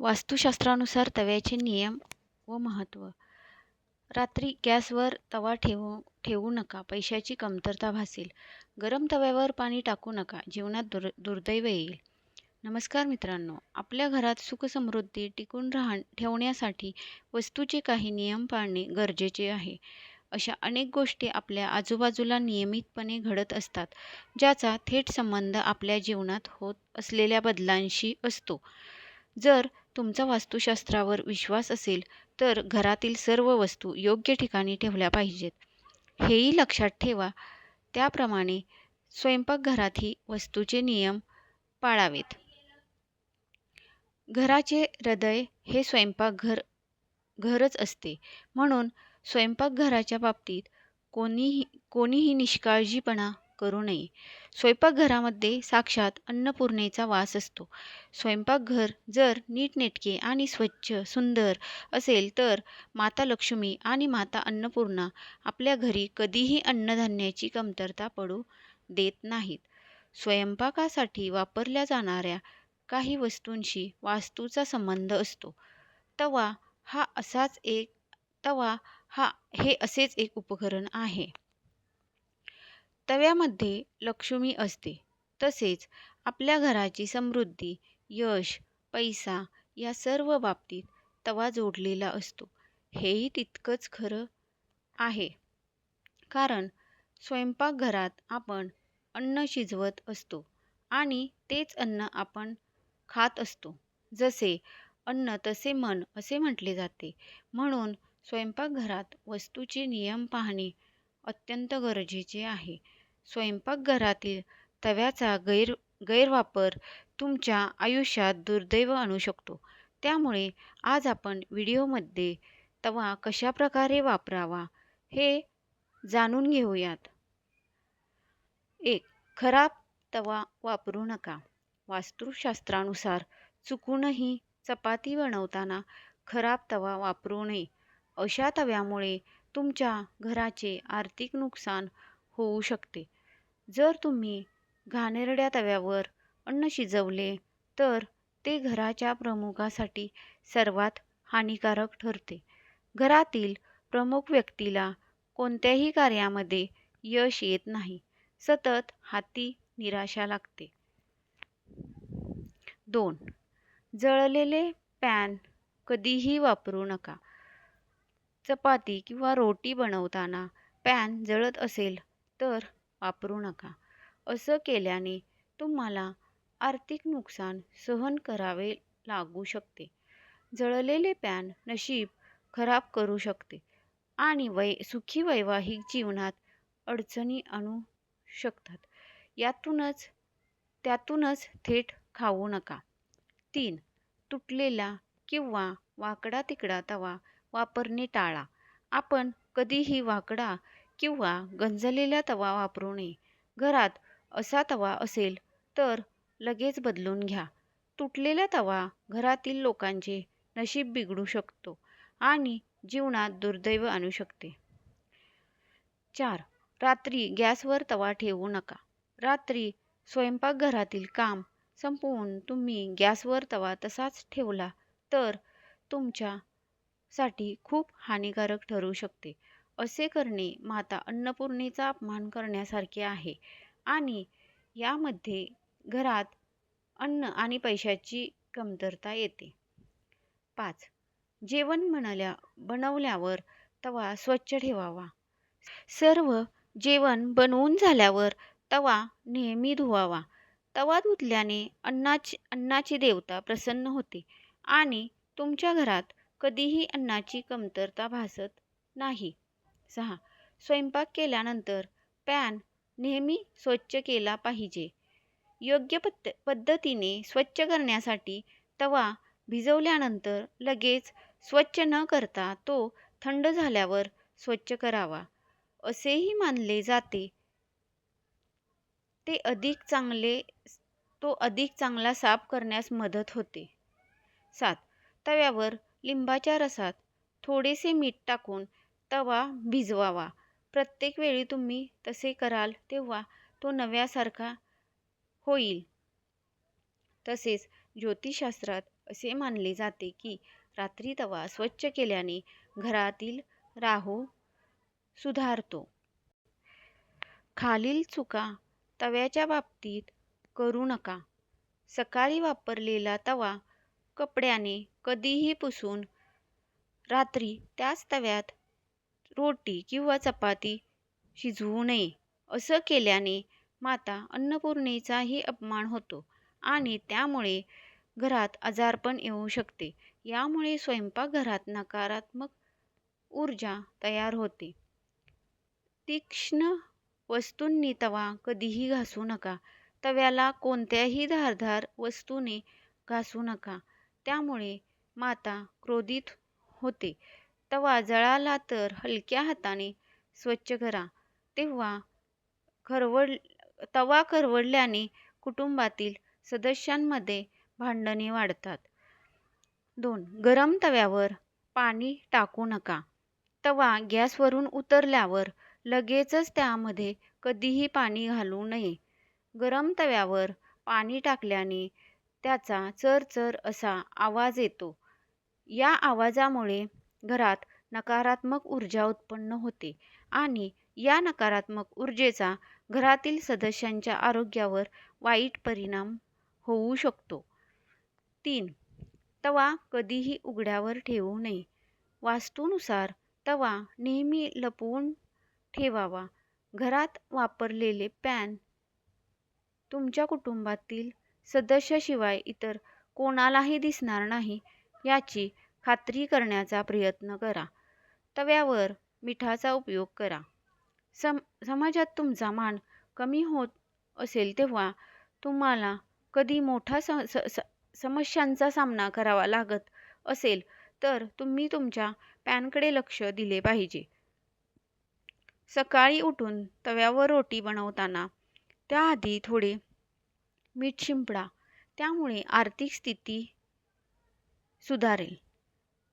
वास्तुशास्त्रानुसार तव्याचे नियम व महत्त्व. रात्री गॅसवर तवा ठेवू ठेवू नका पैशाची कमतरता भासेल. गरम तव्यावर पाणी टाकू नका जीवनात दुर दुर्दैव येईल. नमस्कार मित्रांनो आपल्या घरात सुखसमृद्धी टिकून राहण ठेवण्यासाठी वस्तूचे काही नियम पाळणे गरजेचे आहे. अशा अनेक गोष्टी आपल्या आजूबाजूला नियमितपणे घडत असतात ज्याचा थेट संबंध आपल्या जीवनात होत असलेल्या बदलांशी असतो. जर तुमचा वास्तुशास्त्रावर विश्वास असेल तर घरातील सर्व वस्तू योग्य ठिकाणी ठेवल्या पाहिजेत. हेही लक्षात ठेवा. त्याप्रमाणे स्वयंपाकघरातही वस्तूचे नियम पाळावेत. घराचे हृदय हे स्वयंपाकघर घरच असते. म्हणून स्वयंपाकघराच्या बाबतीत कोणीही कोणीही निष्काळजीपणा करू नये. स्वयंपाकघरामध्ये साक्षात अन्नपूर्णेचा वास असतो. स्वयंपाकघर जर नीटनेटके आणि स्वच्छ सुंदर असेल तर माता लक्ष्मी आणि माता अन्नपूर्णा आपल्या घरी कधीही अन्नधान्याची कमतरता पडू देत नाहीत. स्वयंपाकासाठी वापरल्या जाणाऱ्या काही वस्तूंशी वास्तूचा संबंध असतो. तवा हा असाच एक तवा हा हे असेच एक उपकरण आहे. तव्यामध्ये लक्ष्मी असते. तसेच आपल्या घराची समृद्धी यश पैसा या सर्व बाबतीत तवा जोडलेला असतो. हेही तितकंच खरं आहे. कारण स्वयंपाकघरात आपण अन्न शिजवत असतो आणि तेच अन्न आपण खात असतो. जसे अन्न तसे मन असे म्हटले जाते. म्हणून स्वयंपाकघरात वस्तूचे नियम पाहणे अत्यंत गरजेचे आहे. स्वयंपाकघरातील तव्याचा गैर गैरवापर तुमच्या आयुष्यात दुर्दैव आणू शकतो. त्यामुळे आज आपण व्हिडिओमध्ये तवा कशाप्रकारे वापरावा हे जाणून घेऊयात. एक खराब तवा वापरू नका. वास्तुशास्त्रानुसार चुकूनही चपाती बनवताना खराब तवा वापरू नये. अशा तव्यामुळे तुमच्या घराचे आर्थिक नुकसान होऊ शकते. जर तुम्ही घाणेरड्या तव्यावर अन्न शिजवले तर ते घराच्या प्रमुखासाठी सर्वात हानिकारक ठरते. घरातील प्रमुख व्यक्तीला कोणत्याही कार्यामध्ये यश येत नाही सतत हाती निराशा लागते. दोन. जळलेले पॅन कधीही वापरू नका. चपाती किंवा रोटी बनवताना पॅन जळत असेल तर वापरू नका. असं केल्याने तुम्हाला आर्थिक नुकसान सहन करावे लागू शकते. जळलेले पॅन नशीब खराब करू शकते आणि वै सुखी वैवाहिक जीवनात अडचणी आणू शकतात. यातूनच त्यातूनच थेट खाऊ नका. तीन तुटलेला किंवा वाकडा तिकडा तवा वापरणे टाळा. आपण कधीही वाकडा किंवा गंजलेला तवा वापरू नये. घरात असा तवा असेल तर लगेच बदलून घ्या. तुटलेला तवा घरातील लोकांचे नशीब बिघडू शकतो आणि जीवनात दुर्दैव आणू शकते. चार. रात्री गॅसवर तवा ठेवू नका. रात्री स्वयंपाकघरातील काम संपवून तुम्ही गॅसवर तवा तसाच ठेवला तर तुमच्यासाठी खूप हानिकारक ठरू शकते. असे करणे माता अन्नपूर्णेचा अपमान करण्यासारखे आहे. आणि यामध्ये घरात अन्न आणि पैशाची कमतरता येते. पाच. जेवण बनल्या बनवल्यावर तवा स्वच्छ ठेवावा. सर्व जेवण बनवून झाल्यावर तवा नेहमी धुवावा. तवा धुतल्याने अन्नाची अन्नाची देवता प्रसन्न होते आणि तुमच्या घरात कधीही अन्नाची कमतरता भासत नाही. सहा. स्वयंपाक केल्यानंतर पॅन नेहमी स्वच्छ केला पाहिजे. योग्य पद्ध पद्धतीने स्वच्छ करण्यासाठी तवा भिजवल्यानंतर लगेच स्वच्छ न करता तो थंड झाल्यावर स्वच्छ करावा. असेही मानले जाते. ते अधिक चांगले तो अधिक चांगला साफ करण्यास मदत होते. सात. तव्यावर लिंबाच्या रसात थोडेसे मीठ टाकून तवा भिजवावा प्रत्येक वेळी तुम्ही तसे कराल तेव्हा तो नव्यासारखा होईल तसेच ज्योतिषशास्त्रात असे मानले जाते की रात्री तवा स्वच्छ केल्याने घरातील राहू सुधारतो. खालील चुका तव्याच्या बाबतीत करू नका. सकाळी वापरलेला तवा कपड्याने कधीही पुसून रात्री त्याच तव्यात रोटी किंवा चपाती शिजवू नये. असं केल्याने माता अन्नपूर्णेचाही अपमान होतो आणि त्यामुळे घरात आजारपण येऊ शकते. यामुळे स्वयंपाकघरात नकारात्मक ऊर्जा तयार होते. तीक्ष्ण वस्तूंनी तवा कधीही घासू नका. तव्याला कोणत्याही धारधार वस्तूने घासू नका. त्यामुळे माता क्रोधित होते. तवा जळाला तर हलक्या हाताने स्वच्छ करा. तेव्हा खरवड तवा खरवडल्याने कुटुंबातील सदस्यांमध्ये भांडणे वाढतात. दोन गरम तव्यावर पाणी टाकू नका. तवा गॅसवरून उतरल्यावर लगेचच त्यामध्ये कधीही पाणी घालू नये. गरम तव्यावर पाणी टाकल्याने त्याचा चरचर असा आवाज येतो. या आवाजामुळे घरात नकारात्मक ऊर्जा उत्पन्न होते आणि या नकारात्मक ऊर्जेचा घरातील सदस्यांच्या आरोग्यावर वाईट परिणाम होऊ शकतो. तीन तवा कधीही उघड्यावर ठेवू नये. वास्तूनुसार तवा नेहमी लपवून ठेवावा. घरात वापरलेले पॅन तुमच्या कुटुंबातील सदस्याशिवाय इतर कोणालाही दिसणार नाही याची खात्री करण्याचा प्रयत्न करा. तव्यावर मिठाचा उपयोग करा. सम समाजात तुमचा मान कमी होत असेल तेव्हा तुम्हाला कधी मोठा स स स समस्यांचा सामना करावा लागत असेल तर तुम्ही तुमच्या पॅनकडे लक्ष दिले पाहिजे. सकाळी उठून तव्यावर रोटी बनवताना त्याआधी थोडे मीठ शिंपडा. त्यामुळे आर्थिक स्थिती सुधारेल.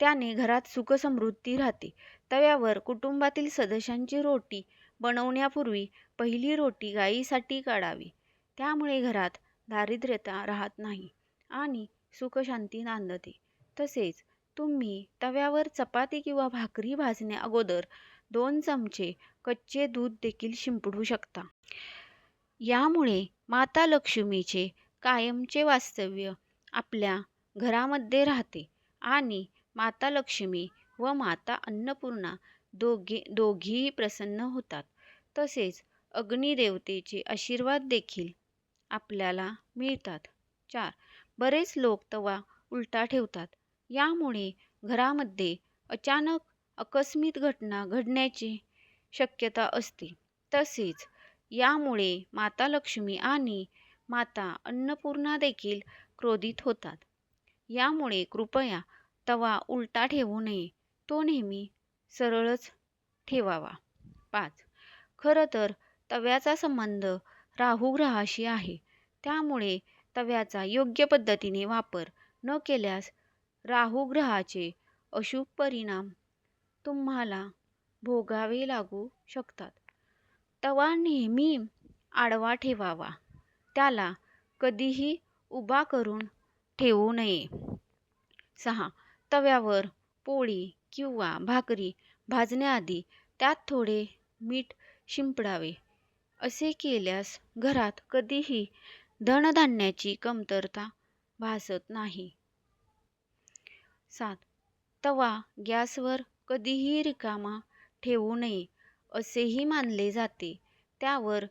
त्याने घरात सुखसमृद्धी राहते. तव्यावर कुटुंबातील सदस्यांची रोटी बनवण्यापूर्वी पहिली रोटी गाईसाठी काढावी. त्यामुळे घरात दारिद्र्यता राहत नाही आणि सुखशांती नांदते. तसेच तुम्ही तव्यावर चपाती किंवा भाकरी भाजण्याअगोदर दोन चमचे कच्चे दूध देखील शिंपडू शकता. यामुळे माता लक्ष्मीचे कायमचे वास्तव्य आपल्या घरामध्ये राहते आणि माता लक्ष्मी व माता अन्नपूर्णा दोघीही प्रसन्न होतात. तसेच अग्निदेवतेचे आशीर्वाद देखील आपल्याला मिळतात. चार बरेच लोक तवा उलटा ठेवतात. यामुळे घरामध्ये अचानक आकस्मिक घटना घडण्याची शक्यता असते. तसेच यामुळे माता लक्ष्मी आणि माता अन्नपूर्णा देखील क्रोधित होतात. यामुळे कृपया तवा उलटा ठेवू नये. तो नेहमी सरळच ठेवावा. पाच खरं तर तव्याचा संबंध राहू ग्रहाशी आहे. त्यामुळे तव्याचा योग्य पद्धतीने वापर न केल्यास राहू ग्रहाचे अशुभ परिणाम तुम्हाला भोगावे लागू शकतात. तवा नेहमी आडवा ठेवावा. त्याला कधीही उभा करून ठेवू नये. सहा तव्यावर पोळी किंवा भाकरी भाजण्याआधी त्यात थोडे मीठ शिंपडावे. असे केल्यास घरात कधीही धनधान्याची कमतरता भासत नाही. सात तवा गॅसवर कधीही रिकामा ठेवू नये असेही मानले जाते. त्यावर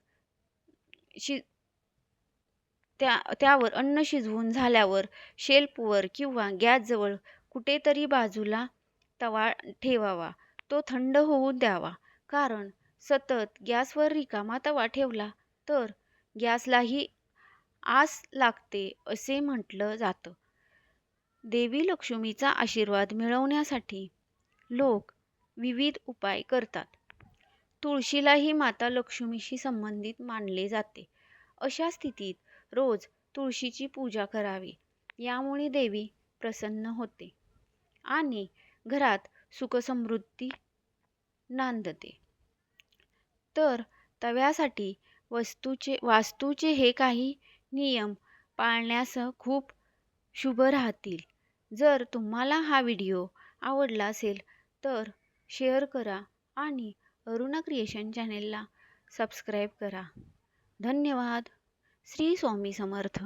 शि त्या त्यावर अन्न शिजवून झाल्यावर शेल्फवर किंवा गॅसजवळ कुठेतरी बाजूला तवा ठेवावा. तो थंड होऊ द्यावा. कारण सतत गॅसवर रिकामा तवा ठेवला तर गॅसलाही आस लागते असे म्हटलं जातं. देवी लक्ष्मीचा आशीर्वाद मिळवण्यासाठी लोक विविध उपाय करतात. तुळशीलाही माता लक्ष्मीशी संबंधित मानले जाते. अशा स्थितीत रोज तुळशीची पूजा करावी. यामुळे देवी प्रसन्न होते आणि घरात सुखसमृद्धी नांदते. तर तव्यासाठी वस्तूचे वास्तूचे हे काही नियम पाळण्यास खूप शुभ राहतील. जर तुम्हाला हा व्हिडिओ आवडला असेल तर शेअर करा आणि अरुणा क्रिएशन चॅनेलला सबस्क्राईब करा. धन्यवाद. श्री स्वामी समर्थ.